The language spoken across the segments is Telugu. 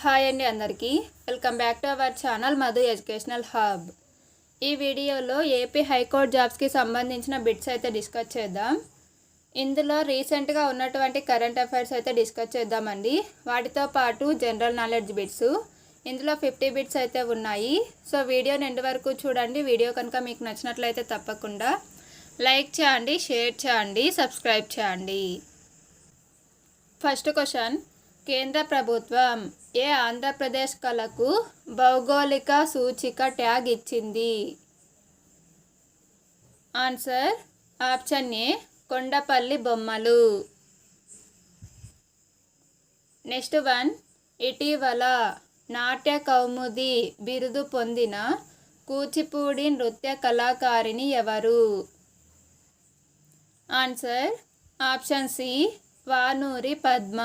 హాయ్ అండి అందరికీ. Welcome back to our channel Madhu educational hub. ఈ వీడియోలో ఏపీ హైకోర్టు జాబ్స్కి సంబంధించిన బిట్స్ అయితే డిస్కస్ చేద్దాం. ఇందులో రీసెంట్గా ఉన్నటువంటి కరెంట్ అఫైర్స్ అయితే డిస్కస్ చేద్దామండి. వాటితో పాటు జనరల్ నాలెడ్జ్ బిట్స్ ఇందులో ఫిఫ్టీ బిట్స్ అయితే ఉన్నాయి. సో వీడియో నిండి వరకు చూడండి. వీడియో కనుక మీకు నచ్చినట్లయితే తప్పకుండా లైక్ చేయండి షేర్ చేయండి సబ్స్క్రైబ్ చేయండి. First question. కేంద్ర ప్రభుత్వం ఏ ఆంధ్రప్రదేశ్ కళకు భౌగోళిక సూచిక ట్యాగ్ ఇచ్చింది? ఆన్సర్ ఆప్షన్ ఏ కొండపల్లి బొమ్మలు. నెక్స్ట్ వన్ ఇటీవల నాట్య కౌముది బిరుదు పొందిన కూచిపూడి నృత్య కళాకారిణి ఎవరు? Answer option C Vanuri Padma.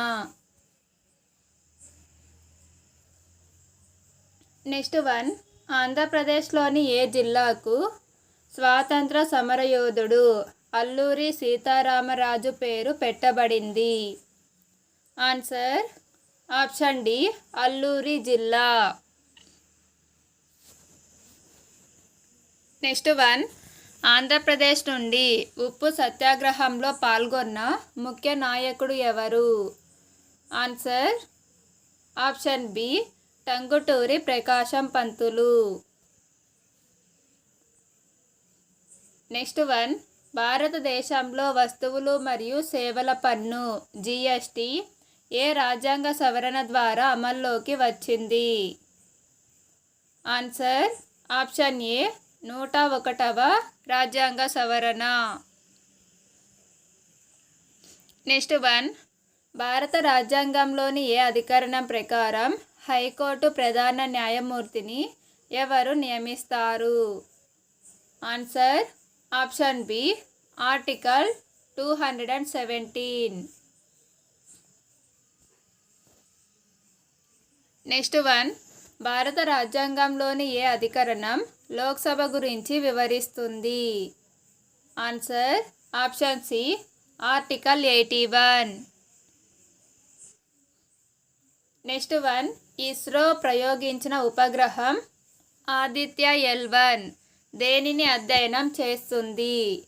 Next one. ఆంధ్రప్రదేశ్లోని ఏ జిల్లాకు స్వాతంత్ర సమరయోధుడు అల్లూరి సీతారామరాజు పేరు పెట్టబడింది? ఆన్సర్ ఆప్షన్ డి అల్లూరి జిల్లా. Next one. ఆంధ్రప్రదేశ్ నుండి ఉప్పు సత్యాగ్రహంలో పాల్గొన్న ముఖ్య నాయకుడు ఎవరు? Answer option B Tanguturi Prakasam Pantulu. Next one భారతదేశంలో వస్తువులు మరియు సేవల పన్ను జిఎస్టి ఏ రాజ్యాంగ సవరణ ద్వారా అమల్లోకి వచ్చింది? ఆన్సర్ ఆప్షన్ ఏ నూట ఒకటవ రాజ్యాంగ సవరణ. నెక్స్ట్ వన్ భారత రాజ్యాంగంలోని ఏ అధికరణం ప్రకారం హైకోర్టు ప్రధాన న్యాయమూర్తిని ఎవరు నియమిస్తారు? Answer option B article two hundred and seventeen. Next one భారత రాజ్యాంగంలోని ఏ అధికరణం లోక్సభ గురించి వివరిస్తుంది? Answer option C article eighty one. Next one ISRO ప్రయోగించిన ఉపగ్రహం ఆదిత్య ఎల్ వన్ దేనిని అధ్యయనం చేస్తుంది?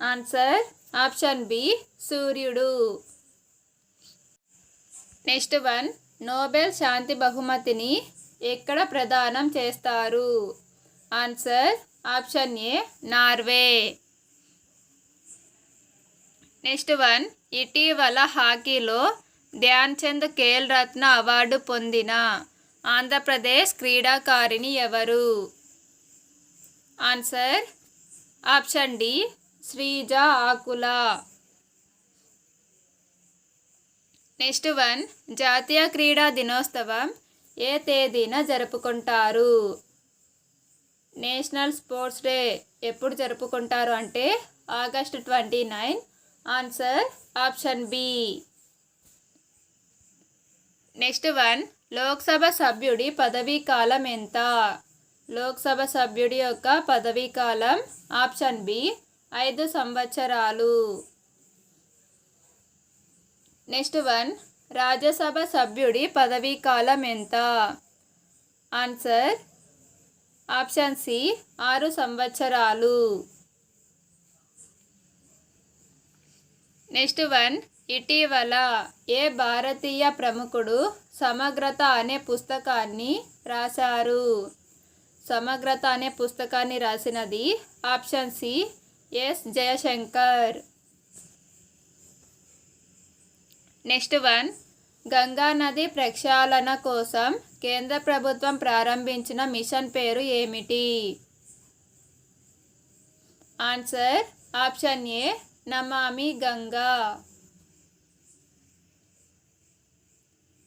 ఆన్సర్ ఆప్షన్ బి సూర్యుడు. నెక్స్ట్ వన్ నోబెల్ శాంతి బహుమతిని ఎక్కడ ప్రదానం చేస్తారు? Answer option A Norway. Next one ఇటీవల హాకీలో ధ్యాన్ చంద్ ఖేల్ రత్న అవార్డు పొందిన ఆంధ్రప్రదేశ్ క్రీడాకారిణి ఎవరు? Answer option D Sreeja Akula. Next one జాతీయ క్రీడా దినోత్సవం ఏ తేదీన జరుపుకుంటారు? నేషనల్ స్పోర్ట్స్ డే ఎప్పుడు జరుపుకుంటారు అంటే August twenty nine. Answer option B. Next one Lok Sabha సభ్యుడి పదవీ కాలం ఎంత? లోక్సభ సభ్యుడి యొక్క పదవీ కాలం ఆప్షన్ బి ఐదు సంవత్సరాలు. నెక్స్ట్ వన్ రాజ్యసభ సభ్యుడి పదవీ కాలం ఎంత? ఆన్సర్ ఆప్షన్ సి ఆరు సంవత్సరాలు. నెక్స్ట్ వన్ ఇటీవల ఏ భారతీయ ప్రముఖుడు సమగ్రత అనే పుస్తకాన్ని రాశారు? సమగ్రత అనే పుస్తకాన్ని రాసినది option C S Jayashankar. Next one. Ganga నది ప్రక్షాళన కోసం కేంద్ర ప్రభుత్వం ప్రారంభించిన మిషన్ పేరు ఏమిటి? ఆన్సర్ ఆప్షన్ ఏ నమామి గంగా.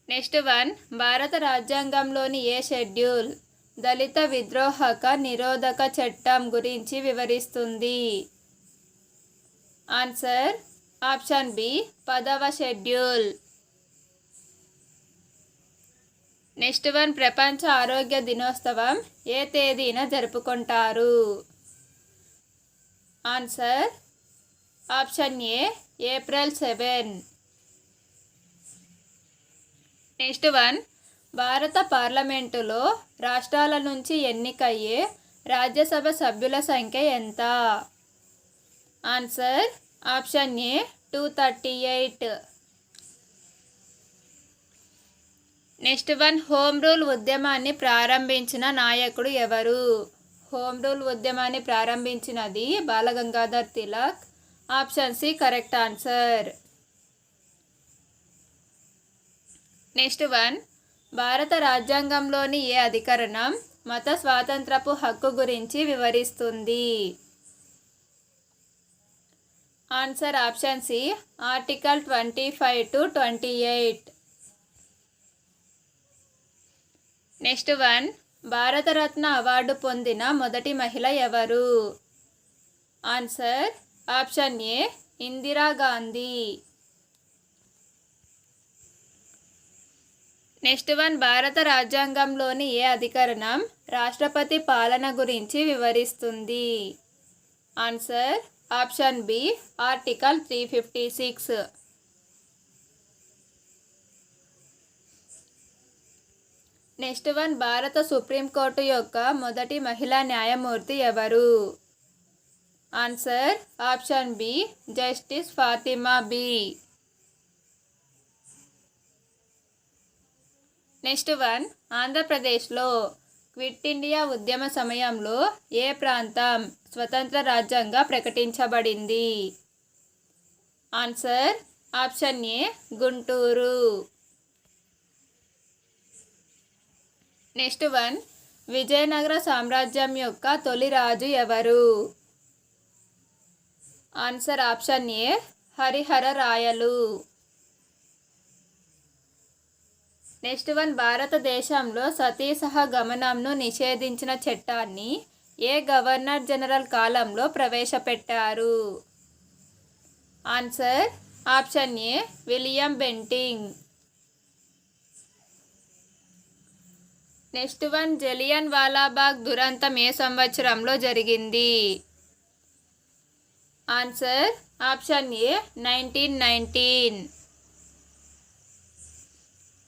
నెక్స్ట్ వన్ భారత రాజ్యాంగంలోని ఏ షెడ్యూల్? దళిత విద్రోహక నిరోధక చట్టం గురించి వివరిస్తుంది. ఆన్సర్ ఆప్షన్ బి పదవ షెడ్యూల్. నెక్స్ట్ వన్ ప్రపంచ ఆరోగ్య దినోత్సవం ఏ తేదీన జరుపుకుంటారు? Answer option A April seven. Next one. భారత పార్లమెంటులో రాష్ట్రాల నుంచి ఎన్నికయ్యే రాజ్యసభ సభ్యుల సంఖ్య ఎంత? Answer option A two thirty eight. Next one home rule ఉద్యమాన్ని ప్రారంభించిన నాయకుడు ఎవరు? హోమ్ రూల్ ఉద్యమాన్ని ప్రారంభించినది Balagangadhar Tilak. Option C correct answer. Next one. భారత రాజ్యాంగంలోని ఏ అధికరణం మత స్వాతంత్రపు హక్కు గురించి వివరిస్తుంది? Answer option C article twenty five to twenty eight. Next one. Bharat Ratna award పొందిన మొదటి మహిళ ఎవరు? Answer option A Indira Gandhi next one భారత రాజ్యాంగంలోని ఏ అధికరణం రాష్ట్రపతి పాలన గురించి వివరిస్తుంది? Answer option B article three fifty six. Next one భారత సుప్రీంకోర్టు యొక్క మొదటి మహిళా న్యాయమూర్తి ఎవరు? Answer option B justice Fathima B. Next one ఆంధ్రప్రదేశ్లో క్విట్ ఇండియా ఉద్యమ సమయంలో ఏ ప్రాంతం స్వతంత్ర రాజ్యంగా ప్రకటించబడింది? Answer option A Guntur. Next one Vijayanagara సామ్రాజ్యం యొక్క తొలి రాజు ఎవరు? Answer option A Harihara Rayalu next one భారతదేశంలో సతీ గమనంను నిషేధించిన చట్టాన్ని ఏ గవర్నర్ జనరల్ కాలంలో ప్రవేశపెట్టారు? Answer option A William Bentinck. Next one Jallianwala Walabagh దురంతం ఏ సంవత్సరంలో జరిగింది? Answer option A nineteen nineteen.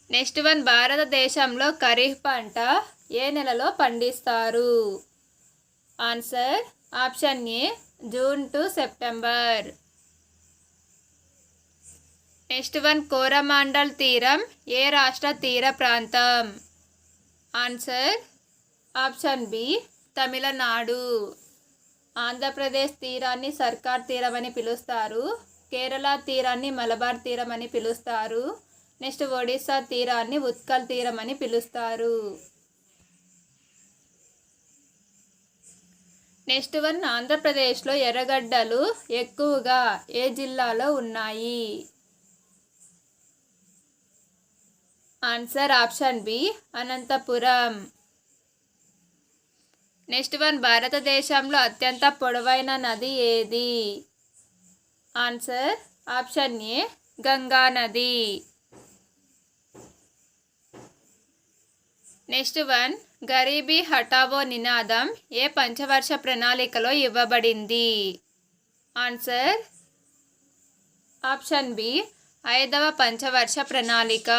Next one భారతదేశంలో ఖరీఫ్ పంట ఏ నెలలో పండిస్తారు? Answer option A June to September. Next one Coromandel తీరం ఏ రాష్ట్ర తీర ప్రాంతం? Answer option B Tamil Nadu. Andhra Pradesh తీరాన్ని సర్కార్ తీరం అని పిలుస్తారు కేరళ తీరాన్ని మలబార్ తీరం అని పిలుస్తారు నెక్స్ట్ ఒడిస్సా తీరాన్ని ఉత్కల్ తీరం అని పిలుస్తారు. నెక్స్ట్ వన్ ఆంధ్రప్రదేశ్లో ఎర్రగడ్డలు ఎక్కువగా ఏ జిల్లాలో ఉన్నాయి? Answer option B Anantapuram. Next one భారతదేశంలో అత్యంత పొడవైన నది ఏది? ఆన్సర్ ఆప్షన్ ఏ గంగా నది నెక్స్ట్ వన్ గరీబీ హఠావో నినాదం ఏ పంచవర్ష ప్రణాళికలో ఇవ్వబడింది? ఆన్సర్ ఆప్షన్ బి ఐదవ పంచవర్ష ప్రణాళిక.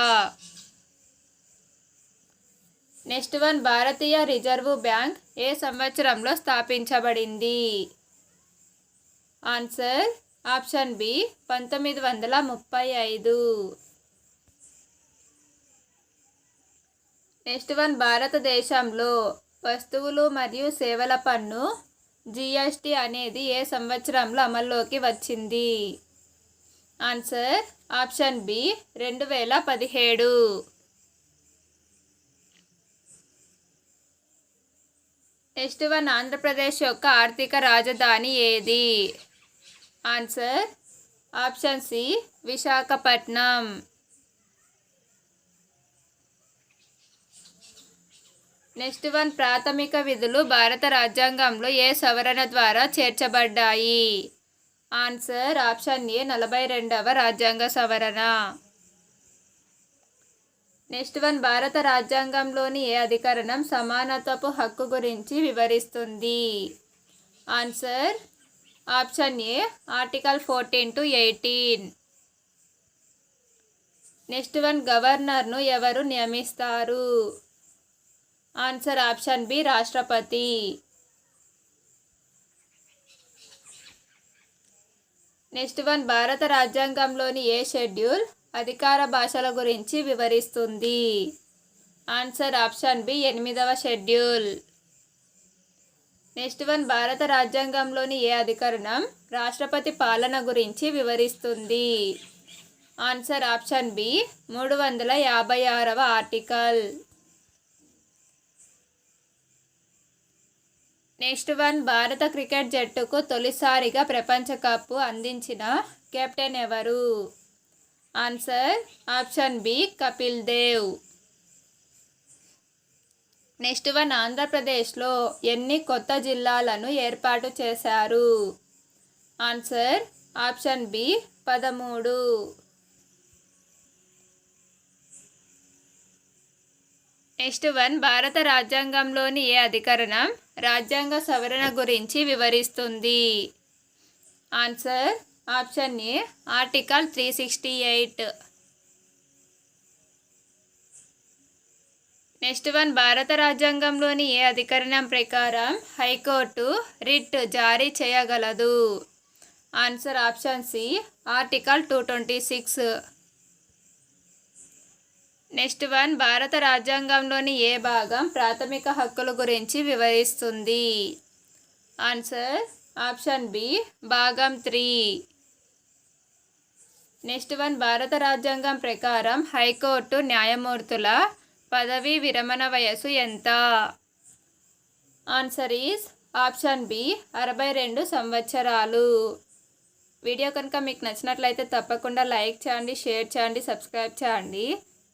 నెక్స్ట్ వన్ భారతీయ రిజర్వ్ బ్యాంక్ ఏ సంవత్సరంలో స్థాపించబడింది? ఆన్సర్ ఆప్షన్ బి పంతొమ్మిది వందల ముప్పై ఐదు. నెక్స్ట్ వన్ భారతదేశంలో వస్తువులు మరియు సేవల పన్ను జిఎస్టి అనేది ఏ సంవత్సరంలో అమల్లోకి వచ్చింది? ఆన్సర్ ఆప్షన్ బి రెండు వేల పదిహేడు. నెక్స్ట్ వన్ ఆంధ్రప్రదేశ్ యొక్క ఆర్థిక రాజధాని ఏది? Answer option C Visakhapatnam. Next one ప్రాథమిక విధులు భారత రాజ్యాంగంలో ఏ సవరణ ద్వారా చేర్చబడ్డాయి? ఆన్సర్ ఆప్షన్ ఏ నలభై రెండవ రాజ్యాంగ సవరణ. నెక్స్ట్ వన్ భారత రాజ్యాంగంలోని ఏ అధికరణం సమానత్వపు హక్కు గురించి వివరిస్తుంది? Answer option A article fourteen to eighteen. Next one గవర్నర్ను ఎవరు నియమిస్తారు? ఆన్సర్ ఆప్షన్ బి రాష్ట్రపతి. నెక్స్ట్ వన్ భారత రాజ్యాంగంలోని ఏ షెడ్యూల్ అధికార భాషల గురించి వివరిస్తుంది? ఆన్సర్ ఆప్షన్ బి ఎనిమిదవ షెడ్యూల్. నెక్స్ట్ వన్ భారత రాజ్యాంగంలోని ఏ అధికరణం రాష్ట్రపతి పాలన గురించి వివరిస్తుంది? ఆన్సర్ ఆప్షన్ బి మూడు వందల యాభై ఆరవ ఆర్టికల్. నెక్స్ట్ వన్ భారత క్రికెట్ జట్టుకు తొలిసారిగా ప్రపంచ కప్ అందించిన కెప్టెన్ ఎవరు? Answer option B Kapil Dev. Next one ఆంధ్రప్రదేశ్లో ఎన్ని కొత్త జిల్లాలను ఏర్పాటు చేశారు? ఆన్సర్ ఆప్షన్ బి పదమూడు. నెక్స్ట్ వన్ భారత రాజ్యాంగంలోని ఏ అధికరణం? రాజ్యాంగ సవరణ గురించి వివరిస్తుంది. Answer option A article three sixty eight. Next one భారత రాజ్యాంగంలోని ఏ అధికరణం ప్రకారం హైకోర్టు రిట్ జారీ చేయగలదు? Answer option C article two twenty six. Next one భారత రాజ్యాంగంలోని ఏ భాగం ప్రాథమిక హక్కుల గురించి వివరిస్తుంది? ఆన్సర్ ఆప్షన్ బి భాగం త్రీ. నెక్స్ట్ వన్ భారత రాజ్యాంగం ప్రకారం హైకోర్టు న్యాయమూర్తుల పదవీ విరమణ వయసు ఎంత? ఆన్సర్ ఈస్ ఆప్షన్ బి అరవై రెండు సంవత్సరాలు. వీడియో కనుక మీకు నచ్చినట్లయితే తప్పకుండా లైక్ చేయండి షేర్ చేయండి సబ్స్క్రైబ్ చేయండి.